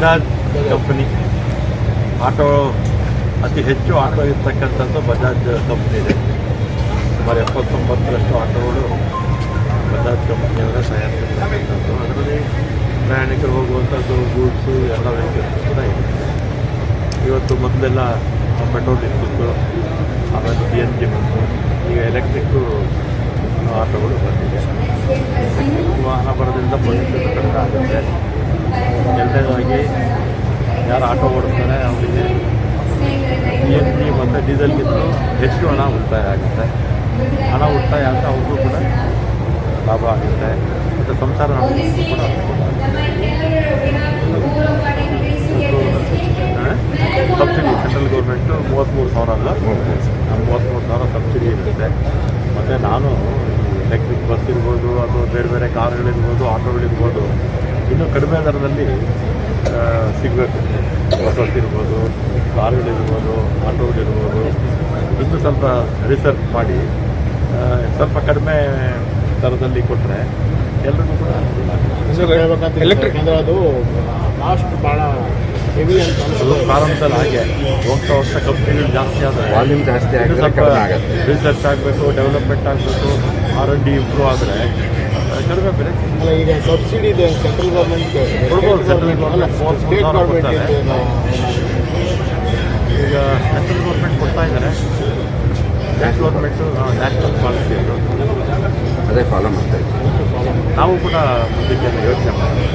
Bajaj company. Auto, ಅತಿ ಹೆಚ್ಚು auto ಇರ್ತಕ್ಕಂಥದ್ದು ಬಜಾಜ್ ಕಂಪ್ನಿ ಇದೆ. ಸುಮಾರು ಎಪ್ಪತ್ತೊಂಬತ್ತರಷ್ಟು ಆಟೋಗಳು ಬಜಾಜ್ ಕಂಪ್ನಿಯವರ ತಯಾರಿಸಿರ್ತಕ್ಕಂಥದ್ದು. ಅದರಲ್ಲಿ ಪ್ರಯಾಣಿಕರು ಹೋಗುವಂಥದ್ದು ಗೂಡ್ಸು ಎಲ್ಲ ವೆಹಿಕಲ್ಸ್ ಕೂಡ ಇದೆ. ಇವತ್ತು ಮೊದಲೆಲ್ಲ ಪೆಟ್ರೋಲ್ ಇರ್ತಿತ್ತು ಆಮೇಲೆ ಸಿ ಎನ್ ಜಿ ಬಂತು. ಈಗ ಎಲೆಕ್ಟ್ರಿಕ್ಕು ಆಟೋಗಳು ಬಂದಿದೆ. ವಾಹನ ಬರೋದ್ರಿಂದ ಪೊಲ್ಯೂಷನ್ ಕಡಿಮೆ ಆಗುತ್ತೆ. ಎರಡನೇದಾಗಿ ಯಾರು ಆಟೋ ಓಡಿಸ್ತಾರೆ, ಅವರಿಗೆ ಸಿ ಎನ್ ಜಿ ಮತ್ತು ಡೀಸೆಲ್ಗಿಂತ ಹೆಚ್ಚು ಹಣ ಉಳಿತಾಯ ಆಗುತ್ತೆ. ಹಣ ಉಳಿತಾಯ ಅಂತ ಅವ್ರಿಗೂ ಕೂಡ ಲಾಭ ಆಗುತ್ತೆ. ಮತ್ತು ಸಂಸಾರ ಕೂಡ ಸಬ್ಸಿಡಿ, ಸೆಂಟ್ರಲ್ ಗೌರ್ಮೆಂಟು ಮೂವತ್ತ್ಮೂರು ಸಾವಿರ ಅಲ್ಲ? ಮೂವತ್ತ್ಮೂರು ಸಾವಿರ ಸಬ್ಸಿಡಿ ಇರುತ್ತೆ. ಮತ್ತು ನಾನು ಎಲೆಕ್ಟ್ರಿಕ್ ಬಸ್ ಇರ್ಬೋದು, ಅಥವಾ ಬೇರೆ ಬೇರೆ ಕಾರ್ಗಳಿರ್ಬೋದು ಆಟೋಗಳಿರ್ಬೋದು ಇನ್ನೂ ಕಡಿಮೆ ದರದಲ್ಲಿ ಸಿಗಬೇಕು. ಬಸ್ ಇರ್ಬೋದು ಕಾರ್ಗಳಿರ್ಬೋದು ಆಟೋಗಳಿರ್ಬೋದು. ಇನ್ನೂ ಸ್ವಲ್ಪ ರಿಸರ್ಚ್ ಮಾಡಿ ಸ್ವಲ್ಪ ಕಡಿಮೆ ದರದಲ್ಲಿ ಕೊಟ್ಟರೆ ಎಲ್ರಿಗೂ ಕೂಡ ಎಲೆಕ್ಟ್ರಿಕ್ ಅಂದರೆ ಅದು ಲಾಸ್ಟ್ ಭಾಳ ಹೆವಿ ಅಂತ ಪ್ರಾರಂಭದಲ್ಲಿ ಹಾಗೆ. ಹೋಗ್ತಾ ಹೋಗ್ತಾ ಕಂಪ್ನಿಗಳು ಜಾಸ್ತಿ ಆದರೆ ವಾಲ್ಯೂಮ್ ಜಾಸ್ತಿ ಆಗಿದೆ ರಿಸರ್ಚ್ ಆಗಬೇಕು ಡೆವಲಪ್ಮೆಂಟ್ ಆಗಬೇಕು ಆರ್ ಎನ್ ಡಿ ಇಂಪ್ರೂವ್ ಆದರೆ ಕಡಿಮೆ ಬೆಲೆ ಅಲ್ಲ ಈಗ ಸಬ್ಸಿಡಿ ಇದೆ ಸೆಂಟ್ರಲ್ ಗೌರ್ಮೆಂಟ್ ಕೊಡ್ಬೋದು, central government ಸ್ಟೇಟ್ ಗೌರ್ಮೆಂಟ್ ಕೊಡ್ತಾರೆ. ಈಗ ಸೆಂಟ್ರಲ್ ಗೌರ್ಮೆಂಟ್ ಕೊಡ್ತಾ ಇದ್ದಾರೆ. ನ್ಯಾಷನಲ್ ಗೌರ್ಮೆಂಟು ನ್ಯಾಷನಲ್ ಪಾಲಿಸಿ ಅದು. ಅದೇ ಫಾಲೋ ಮಾಡ್ತಾ ಇದ್ದೀವಿ ನಾವು ಕೂಡ ಮುಂದಕ್ಕೆ ಯೋಚನೆ ಮಾಡ್ತೀವಿ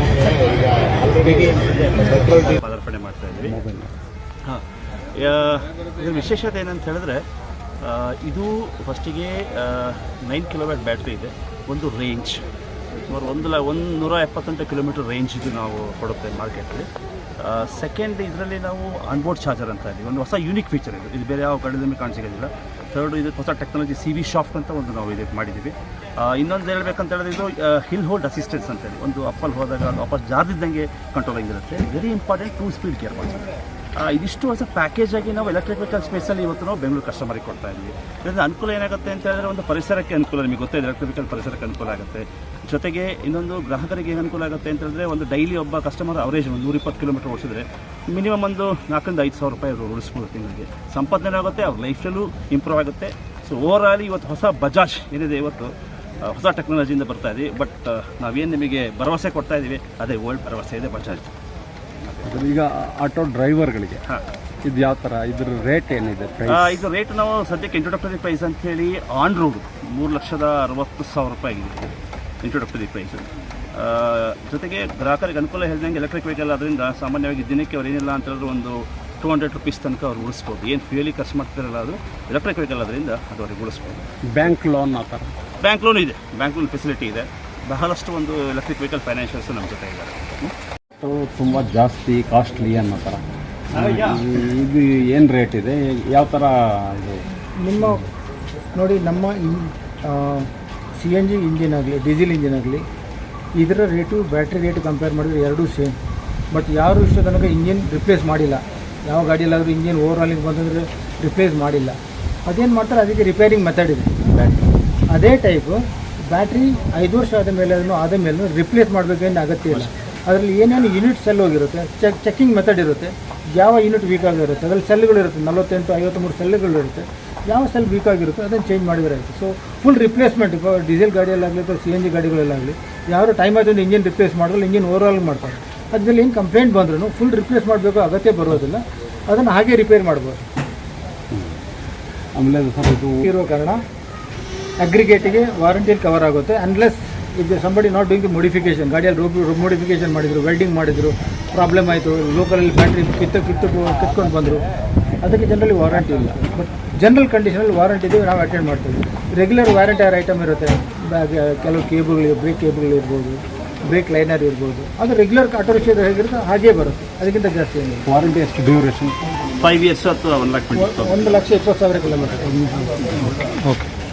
ಪದಾರ್ಪಣೆ ಮಾಡ್ತಾ ಇದ್ದೀವಿ. ಹಾಂ. ಇದರ ವಿಶೇಷತೆ ಏನಂತ ಹೇಳಿದ್ರೆ ಇದು ಫಸ್ಟಿಗೆ ನೈನ್ ಕಿಲೋವ್ಯಾಟ್ ಬ್ಯಾಟ್ರಿ ಇದೆ. ಒಂದು ರೇಂಜ್ ಸುಮಾರು ಒಂದು ಒಂದು ನೂರ ಎಪ್ಪತ್ತೆಂಟು ಕಿಲೋಮೀಟರ್ ರೇಂಜ್ ಇದು ನಾವು ಕೊಡುತ್ತೆ ಮಾರ್ಕೆಟಲ್ಲಿ ಸೆಕೆಂಡ್ ಇದರಲ್ಲಿ ನಾವು ಅನ್ಬೋರ್ಡ್ ಚಾರ್ಜರ್ ಅಂತ ಇದ್ದೀವಿ ಒಂದು ಹೊಸ ಯೂನಿಕ್ ಫೀಚರ್ ಇದು. ಇದು ಬೇರೆ ಯಾವ ಗಾಡಿಯಲ್ಲಿ ಕಾಣಿಸಿಗೋದಿಲ್ಲ. ಥರ್ಡ್ ಇದು ಹೊಸ ಟೆಕ್ನಾಲಜಿ ಸಿ ವಿ ಶಾಫ್ಟ್ ಅಂತ ಒಂದು ನಾವು ಇದಕ್ಕೆ ಮಾಡಿದ್ದೀವಿ. ಇನ್ನೊಂದು ಹೇಳ್ಬೇಕಂತ ಹೇಳಿದ್ರೆ ಇದು ಹಿಲ್ ಹೋಲ್ಡ್ ಅಸಿಸ್ಟೆನ್ಸ್ ಅಂತ ಹೇಳಿ ಒಂದು ಅಪ್ಪಲ್ಲಿ ಹೋದಾಗ ಅದು ವಾಪಸ್ ಜಾರ್ದಿದ್ದಂಗೆ ಕಂಟ್ರೋಲ್ ಆಗಿರುತ್ತೆ. Very important to speed care ಮಾಡ್ತಾರೆ ಇದಿಷ್ಟು ಹೊಸ ಪ್ಯಾಕೇಜ್ ಆಗಿ ನಾವು ಎಲೆಕ್ಟ್ರಿಕ್ ವೆಹಿಕಲ್ ಸ್ಪೇಸಲ್ಲಿ ಇವತ್ತು ನಾವು ಬೆಂಗಳೂರು ಕಸ್ಟಮರಿಗೆ ಕೊಡ್ತಾ ಇದ್ವಿ. ಇದರಿಂದ ಅನುಕೂಲ ಏನಾಗುತ್ತೆ ಅಂತ ಹೇಳಿದ್ರೆ ಒಂದು ಪರಿಸರಕ್ಕೆ ಅನುಕೂಲ ನಿಮಗೆ ಗೊತ್ತೇ ಎಲೆಕ್ಟ್ರಿಕ್ ವೆಹಿಕಲ್ ಪರಿಸರಕ್ಕೆ ಅನುಕೂಲ ಆಗುತ್ತೆ. ಜೊತೆಗೆ ಇನ್ನೊಂದು ಗ್ರಾಹಕರಿಗೆ ಏನು ಅನುಕೂಲ ಆಗುತ್ತೆ ಅಂತ ಹೇಳಿದ್ರೆ ಒಂದು ಡೈಲಿ ಒಬ್ಬ ಕಸ್ಟಮರ್ ಅವರೇಜ್ ಒಂದು ನೂರಿಪ್ಪತ್ತು ಕಿಲೋಮೀಟರ್ ಓಡಿಸಿದ್ರೆ ಮಿನಿಮಮ್ ಒಂದು ನಾಲ್ಕರಿಂದ ಐದು ಸಾವಿರ ರೂಪಾಯಿ ಅವರು ಉಳಿಸ್ಬೋದು ತಿಂಗಳಿಗೆ. ಸಂಪಾದನೆ ಆಗುತ್ತೆ? ಅವ್ರ ಲೈಫಲ್ಲೂ ಇಂಪ್ರೂವ್ ಆಗುತ್ತೆ. ಸೊ ಓವರ್ ಆಲ್ ಇವತ್ತು ಹೊಸ ಬಜಾಜ್ ಏನಿದೆ ಇವತ್ತು ಹೊಸ ಟೆಕ್ನಾಲಜಿಯಿಂದ ಬರ್ತಾ ಇದೆ. ಬಟ್ ನಾವೇನು ನಿಮಗೆ ಭರವಸೆ ಕೊಡ್ತಾ ಇದ್ದೀವಿ ಅದೇ ಓಲ್ಡ್ ಭರವಸೆ ಇದೆ ಬಜಾಜ್ ಈಗ ಆಟೋ ಡ್ರೈವರ್ಗಳಿಗೆ. ಇದು ಯಾವ ಥರ ಇದ್ರ ರೇಟ್ ಏನಿದೆ ಇದು ರೇಟ್ ನಾವು ಸದ್ಯಕ್ಕೆ ಇಂಟ್ರೊಡಕ್ಟರಿ ಪ್ರೈಸ್ ಅಂತ ಹೇಳಿ ಆನ್ ರೋಡ್ ಮೂರು ಲಕ್ಷದ ಅರವತ್ತು ಸಾವಿರ ರೂಪಾಯಿ ಆಗಿದೆ ಇಂಟ್ರೊಡಕ್ಟರಿ ಪ್ರೈಸ್ ಜೊತೆಗೆ ಗ್ರಾಹಕರಿಗೆ ಅನುಕೂಲ ಹೇಳಿದಂಗೆ ಎಲೆಕ್ಟ್ರಿಕ್ ವೆಹಿಕಲ್ ಅದರಿಂದ ಸಾಮಾನ್ಯವಾಗಿ ದಿನಕ್ಕೆ ಅವ್ರು ಏನಿಲ್ಲ ಅಂತ ಹೇಳಿದ್ರೆ ಒಂದು ಟೂ ಹಂಡ್ರೆಡ್ ರುಪೀಸ್ ತನಕ ಅವ್ರು ಉಳಿಸ್ಬೋದು ಏನು ಫ್ಯೂಲಿಗೆ ಖರ್ಚು ಮಾಡ್ತಿರಲ್ಲ ಅದು ಎಲೆಕ್ಟ್ರಿಕ್ ವೆಹಿಕಲ್ ಅದರಿಂದ ಅದು ಅವ್ರಿಗೆ ಉಳಿಸ್ಬೋದು ಬ್ಯಾಂಕ್ ಲೋನ್ ಆ ಥರ ಬ್ಯಾಂಕ್ ಲೋನ್ ಇದೆ. ಬ್ಯಾಂಕ್ ಲೋನ್ ಫೆಸಿಲಿಟಿ ಇದೆ. ಬಹಳಷ್ಟು ಒಂದು ಎಲೆಕ್ಟ್ರಿಕ್ ವೆಹಿಕಲ್ ಫೈನಾನ್ಷಿಯಲ್ಸ್ ನಮ್ಮ ಜೊತೆ ಇದ್ದಾರೆ. ತುಂಬ ಜಾಸ್ತಿ ಕಾಸ್ಟ್ಲಿ ಅನ್ನೋ ಥರ ಇದು ಏನು ರೇಟ್ ಇದೆ? ಯಾವ ಥರ ಇದು? ನಿಮ್ಮ ನೋಡಿ ನಮ್ಮ ಸಿ ಎನ್ ಜಿ ಇಂಜಿನ್ ಆಗಲಿ ಡೀಸೆಲ್ ಇಂಜಿನ್ ಆಗಲಿ ಇದರ ರೇಟು ಬ್ಯಾಟ್ರಿ ರೇಟ್ ಕಂಪೇರ್ ಮಾಡಿದ್ರೆ ಎರಡೂ ಸೇಮ್ ಬಟ್ ಯಾರು ಇಷ್ಟ ತನಕ ಇಂಜಿನ್ ರಿಪ್ಲೇಸ್ ಮಾಡಿಲ್ಲ. ಯಾವ ಗಾಡಿಯಲ್ಲಾದರೂ ಇಂಜಿನ್ ಓವರ್ ಆಲಿಂಗ್ ಬಂದಂದರೆ ರಿಪ್ಲೇಸ್ ಮಾಡಿಲ್ಲ. ಅದೇನು ಮಾಡ್ತಾರೆ? ಅದಕ್ಕೆ ರಿಪೇರಿಂಗ್ ಮೆಥಡ್ ಇದೆ. ಬ್ಯಾಟ್ರಿ ಅದೇ ಟೈಪು ಬ್ಯಾಟ್ರಿ ಐದು ವರ್ಷ ಆದ ಮೇಲೆ ಅದನ್ನು ಆದ ಮೇಲೆ ರಿಪ್ಲೇಸ್ ಮಾಡಬೇಕೇನು ಅಗತ್ಯ ಇಲ್ಲ. ಅದರಲ್ಲಿ ಏನೇನು ಯೂನಿಟ್ ಸೆಲ್ ಹೋಗಿರುತ್ತೆ ಚೆಕ್ ಚೆಕ್ಕಿಂಗ್ ಮೆಥಡ್ ಇರುತ್ತೆ ಯಾವ ಯೂನಿಟ್ ವೀಕ್ ಆಗಿರುತ್ತೆ ಅದರಲ್ಲಿ ಸೆಲ್ಗಳಿರುತ್ತೆ ನಲವತ್ತೆಂಟು ಐವತ್ತ್ಮೂರು ಸೆಲ್ಗಳಿರುತ್ತೆ ಯಾವ ಸೆಲ್ ವೀಕ್ ಆಗಿರುತ್ತೆ ಅದನ್ನು ಚೇಂಜ್ ಮಾಡಿದರಾಯಿತು ಸೊ ಫುಲ್ ರಿಪ್ಲೇಸ್ಮೆಂಟ್ ಇಪ್ಪ ಡೀಸೆಲ್ ಗಾಡಿಯಲ್ಲಾಗಲಿ ಅಥವಾ ಸಿ ಎನ್ ಜಿ ಗಾಡಿಗಳಲ್ಲಾಗಲಿ ಯಾರು ಟೈಮ್ ಆಯ್ತು ಇಂಜಿನ್ ರಿಪ್ಲೇಸ್ ಮಾಡಿದ್ರೆ ಇಂಜಿನ್ ಆಲ್ ಮಾಡ್ತಾರೆ. ಅದರಲ್ಲಿ ಏನು ಕಂಪ್ಲೇಂಟ್ ಬಂದ್ರೂ ಫುಲ್ ರಿಪ್ಲೇಸ್ ಮಾಡಬೇಕು ಅಗತ್ಯ ಬರೋದಿಲ್ಲ ಅದನ್ನು ಹಾಗೆ ರಿಪೇರ್ ಮಾಡ್ಬೋದು. ಆಮೇಲೆ ಇರೋ ಕಾರಣ ಅಗ್ರಿಗೇಟಿಗೆ ವಾರಂಟಿಯಲ್ಲಿ ಕವರ್ ಆಗುತ್ತೆ ಅನ್ಲೆಸ್ ಇದು ಸಂಬಡಿ ನಾಟ್ ಡೂಯಿಂಗ್ ಮೋಡಿಫಿಕೇಷನ್ ಗಾಡಿಯಲ್ಲಿ ರೂಪ್ ಮೋಡಿಫಿಕೇಷನ್ ಮಾಡಿದರು ವೆಲ್ಡಿಂಗ್ ಮಾಡಿದರು ಪ್ರಾಬ್ಲಮ್ ಆಯಿತು ಲೋಕಲಲ್ಲಿ ಬ್ಯಾಟ್ರಿ ಕಿತ್ತು ಕಿತ್ತು ಕಿತ್ಕೊಂಡು ಬಂದರು ಅದಕ್ಕೆ ಜನರಲ್ಲಿ ವಾರಂಟಿ ಇಲ್ಲ. ಬಟ್ ಜನರಲ್ ಕಂಡೀಷನಲ್ಲಿ ವಾರಂಟಿ ಇದೆ ನಾವು ಅಟೆಂಡ್ ಮಾಡ್ತೀವಿ. ರೆಗ್ಯುಲರ್ ವಾರಂಟಿ ಆರ್ ಐಟಮ್ ಇರುತ್ತೆ? ಬ್ಯಾಗ್ ಕೆಲವು ಕೇಬಲ್ಗಳು ಬ್ರೇಕ್ ಕೇಬಲ್ಗಳು ಇರ್ಬೋದು ಬ್ರೇಕ್ ಲೈನರ್ ಇರ್ಬೋದು. ಅದು ರೆಗ್ಯುಲರ್ ಆಟೋ ರಿಕ್ಷಾ ಹೇಗಿರುತ್ತೆ ಹಾಗೇ ಬರುತ್ತೆ. ಅದಕ್ಕಿಂತ ಜಾಸ್ತಿ ಏನಿಲ್ಲ. ವಾರಂಟಿ ಎಷ್ಟು ಡ್ಯೂರೇಷನ್ ಫೈವ್ ಇಯರ್ಸ್ ಅಥವಾ ಒನ್ ಲಕ್ಷ ಒಂದು ಲಕ್ಷ ಇಪ್ಪತ್ತು ಸಾವಿರ ಕಿಲೋಮೀಟರ್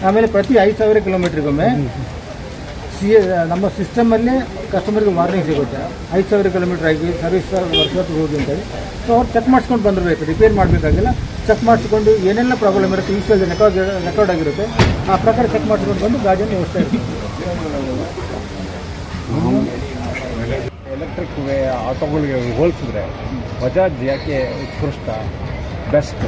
ಆಮೇಲೆ ಪ್ರತಿ ಐದು ಸಾವಿರ ಕಿಲೋಮೀಟ್ರಿಗೊಮ್ಮೆ ಸಿ ನಮ್ಮ ಸಿಸ್ಟಮಲ್ಲಿ ಕಸ್ಟಮರ್ಗೆ ವಾರ್ನಿಂಗ್ ಸಿಗುತ್ತೆ. ಐದು ಸಾವಿರ ಕಿಲೋಮೀಟ್ರ್ ಆಗಿ ಸರ್ವಿಸ್ ವರ್ಷ ಹೋಗಿ ಅಂತೇಳಿ ಸೊ ಅವ್ರು ಚೆಕ್ ಮಾಡಿಸ್ಕೊಂಡು ಬಂದಿರಬೇಕು. ರಿಪೇರ್ ಮಾಡಬೇಕಾಗಿಲ್ಲ. ಚೆಕ್ ಮಾಡಿಸ್ಕೊಂಡು ಏನೆಲ್ಲ ಪ್ರಾಬ್ಲಮ್ ಇರುತ್ತೆ ಈ ಸಲ ರೆಕಾರ್ಡ್ ರೆಕಾರ್ಡ್ ಆಗಿರುತ್ತೆ ಆ ಪ್ರಕಾರ ಚೆಕ್ ಮಾಡಿಸ್ಕೊಂಡು ಬಂದು ಗಾಡಿಯನ್ನು ವ್ಯವಸ್ಥೆ ಇರುತ್ತೆ. ಎಲೆಕ್ಟ್ರಿಕ್ ವೇ ಆಟೋಗಳಿಗೆ ಹೋಲಿಸಿದ್ರೆ ಬಜಾಜ್ ಯಾಕೆ ಉತ್ಕೃಷ್ಟ ಬೆಸ್ಟ್?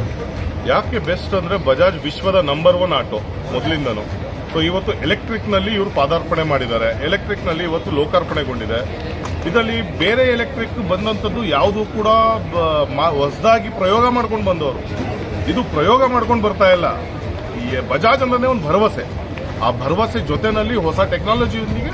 ಯಾಕೆ ಬೆಸ್ಟ್ ಅಂದ್ರೆ ಬಜಾಜ್ ವಿಶ್ವದ ನಂಬರ್ ಒನ್ ಆಟೋ ಮೊದಲಿಂದನು. ಸೊ ಇವತ್ತು ಎಲೆಕ್ಟ್ರಿಕ್ನಲ್ಲಿ ಇವರು ಪಾದಾರ್ಪಣೆ ಮಾಡಿದ್ದಾರೆ. ಎಲೆಕ್ಟ್ರಿಕ್ನಲ್ಲಿ ಇವತ್ತು ಲೋಕಾರ್ಪಣೆಗೊಂಡಿದೆ. ಇದರಲ್ಲಿ ಬೇರೆ ಎಲೆಕ್ಟ್ರಿಕ್ ಬಂದಂಥದ್ದು ಯಾವುದು ಕೂಡ ಹೊಸದಾಗಿ ಪ್ರಯೋಗ ಮಾಡ್ಕೊಂಡು ಬಂದವರು. ಇದು ಪ್ರಯೋಗ ಮಾಡ್ಕೊಂಡು ಬರ್ತಾ ಇಲ್ಲ. ಈ ಬಜಾಜ್ ಅಂದ್ರೆ ಒಂದು ಭರವಸೆ. ಆ ಭರವಸೆ ಜೊತೆನಲ್ಲಿ ಹೊಸ ಟೆಕ್ನಾಲಜಿಯೊಂದಿಗೆ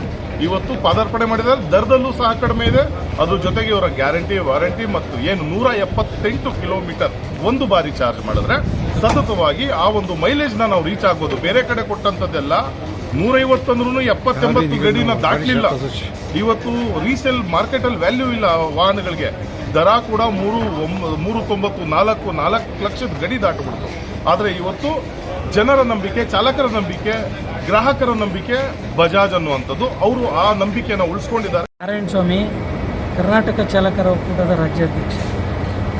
ಇವತ್ತು ಪಾದಾರ್ಪಣೆ ಮಾಡಿದ್ದಾರೆ. ದರದಲ್ಲೂ ಸಹ ಕಡಿಮೆ ಇದೆ. ಅದ್ರ ಜೊತೆಗೆ ಇವರ ಗ್ಯಾರಂಟಿ, ವಾರಂಟಿ ಮತ್ತು ಏನು ನೂರ ಎಪ್ಪತ್ತೆಂಟು ಕಿಲೋಮೀಟರ್ ಒಂದು ಬಾರಿ ಚಾರ್ಜ್ ಮಾಡಿದ್ರೆ ಸತತವಾಗಿ ಆ ಒಂದು ಮೈಲೇಜ್ನ ನಾವು ರೀಚ್ ಆಗ್ಬೋದು. ಬೇರೆ ಕಡೆ ಕೊಟ್ಟಂತದ್ದೆಲ್ಲ ನೂರೈವತ್ತಂದ್ರೂ ಎಪ್ಪತ್ತೆಂಬತ್ತು ಗಡಿನ ದಾಟಲಿಲ್ಲ. ಇವತ್ತು ರೀಸೇಲ್ ಮಾರ್ಕೆಟ್ ಅಲ್ಲಿ ವ್ಯಾಲ್ಯೂ ಇಲ್ಲ ಆ ವಾಹನಗಳಿಗೆ. ದರ ಕೂಡ ಮೂರು ಮೂರು ತೊಂಬತ್ತು ನಾಲ್ಕು ನಾಲ್ಕು ಲಕ್ಷದ ಗಡಿ ದಾಟಬಿಡ್ತು. ಆದರೆ ಇವತ್ತು ಜನರ ನಂಬಿಕೆ ಚಾಲಕರ ನಂಬಿಕೆ ಗ್ರಾಹಕರ ನಂಬಿಕೆ ಬಜಾಜ್ ಅನ್ನುವಂಥದ್ದು. ಅವರು ಆ ನಂಬಿಕೆಯನ್ನು ಉಳಿಸ್ಕೊಂಡಿದ್ದಾರೆ. ನಾರಾಯಣ ಸ್ವಾಮಿ ಕರ್ನಾಟಕ ಚಾಲಕರ ಒಕ್ಕೂಟದ ರಾಜ್ಯಾಧ್ಯಕ್ಷ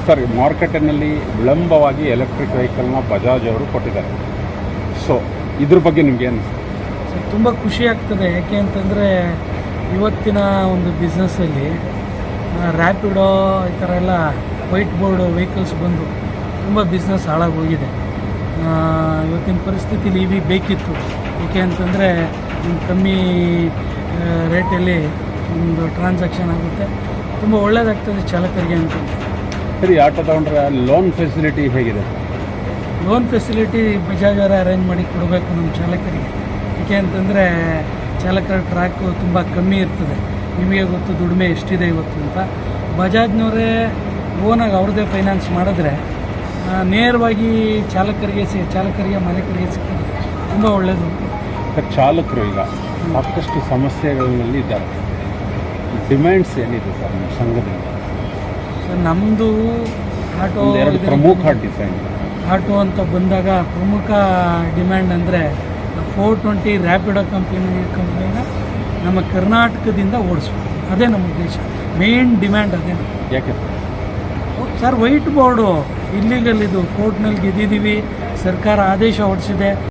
ಸರ್ ಮಾರ್ಕೆಟಿನಲ್ಲಿ ವಿಳಂಬವಾಗಿ ಎಲೆಕ್ಟ್ರಿಕ್ ವೆಹಿಕಲ್ನ ಬಜಾಜ್ ಅವರು ಕೊಟ್ಟಿದ್ದಾರೆ. ಸೊ ಇದ್ರ ಬಗ್ಗೆ ನಿಮ್ಗೆ ಏನು ತುಂಬ ಖುಷಿ ಆಗ್ತದೆ. ಯಾಕೆ ಅಂತಂದರೆ ಇವತ್ತಿನ ಒಂದು ಬಿಸ್ನೆಸ್ಸಲ್ಲಿ ರ್ಯಾಪಿಡೋ ಈ ಥರ ಎಲ್ಲ ವೈಟ್ ಬೋರ್ಡ್ ವೆಹಿಕಲ್ಸ್ ಬಂದು ತುಂಬ ಬಿಸ್ನೆಸ್ ಹಾಳಾಗೋಗಿದೆ. ಇವತ್ತಿನ ಪರಿಸ್ಥಿತಿಲಿ ಇವಿ ಬೇಕಿತ್ತು. ಏಕೆ ಅಂತಂದರೆ ಒಂದು ಕಮ್ಮಿ ರೇಟಲ್ಲಿ ಒಂದು ಟ್ರಾನ್ಸಾಕ್ಷನ್ ಆಗುತ್ತೆ. ತುಂಬ ಒಳ್ಳೆಯದಾಗ್ತದೆ ಚಾಲಕರಿಗೆ ಅಂತ. ಸರಿ ಆಟೋ ತಗೊಂಡ್ರೆ ಲೋನ್ ಫೆಸಿಲಿಟಿ ಹೇಗಿದೆ? ಲೋನ್ ಫೆಸಿಲಿಟಿ ಬಜಾಜ್ ಅರೇಂಜ್ ಮಾಡಿ ಕೊಡಬೇಕು ನಮ್ಮ ಚಾಲಕರಿಗೆ. ಏಕೆ ಅಂತಂದರೆ ಚಾಲಕರ ಟ್ರ್ಯಾಕು ತುಂಬ ಕಮ್ಮಿ ಇರ್ತದೆ. ನಿಮಗೆ ಗೊತ್ತು ದುಡಿಮೆ ಎಷ್ಟಿದೆ ಇವತ್ತು ಅಂತ. ಬಜಾಜ್ನವರೇ ಓನಾಗಿ ಅವ್ರದ್ದೇ ಫೈನಾನ್ಸ್ ಮಾಡಿದ್ರೆ ನೇರವಾಗಿ ಚಾಲಕರಿಗೆ ಸಿ ಚಾಲಕರಿಗೆ ಮಾಲೀಕರಿಗೆ ಸಿಕ್ಕಿದೆ ತುಂಬ ಒಳ್ಳೆಯದು ಚಾಲಕರು ಈಗ ಸಾಕಷ್ಟು ಸಮಸ್ಯೆಗಳಲ್ಲಿ ಇದ್ದಾರೆ. ಡಿಮ್ಯಾಂಡ್ಸ್ ಏನಿದೆ ಸರ್ ನಿಮ್ಮ ಸಂಘದಿಂದ ನಮ್ಮದು ಆಟೋ ಎರಡು ಪ್ರಮುಖ ಡಿಸೈನ್ ಆಟೋ ಅಂತ ಬಂದಾಗ ಪ್ರಮುಖ ಡಿಮ್ಯಾಂಡ್ ಅಂದರೆ ಫೋರ್ ಟ್ವೆಂಟಿ ರ್ಯಾಪಿಡೋ ಕಂಪ್ನಿ ಕಂಪ್ನಿನ ನಮ್ಮ ಕರ್ನಾಟಕದಿಂದ ಓಡಿಸ್ಬೇಕು. ಅದೇ ನಮ್ಮ ಉದ್ದೇಶ. ಮೇನ್ ಡಿಮ್ಯಾಂಡ್ ಅದೇ ಯಾಕೆ? ಸರ್ ವೈಟ್ ಬೋರ್ಡು ಇಲ್ಲಿಗಲ್ಲಿದು ಕೋರ್ಟ್ನಲ್ಲಿ ಗೆದ್ದಿದ್ದೀವಿ ಸರ್ಕಾರ ಆದೇಶ ಹೊರಡಿಸಿದೆ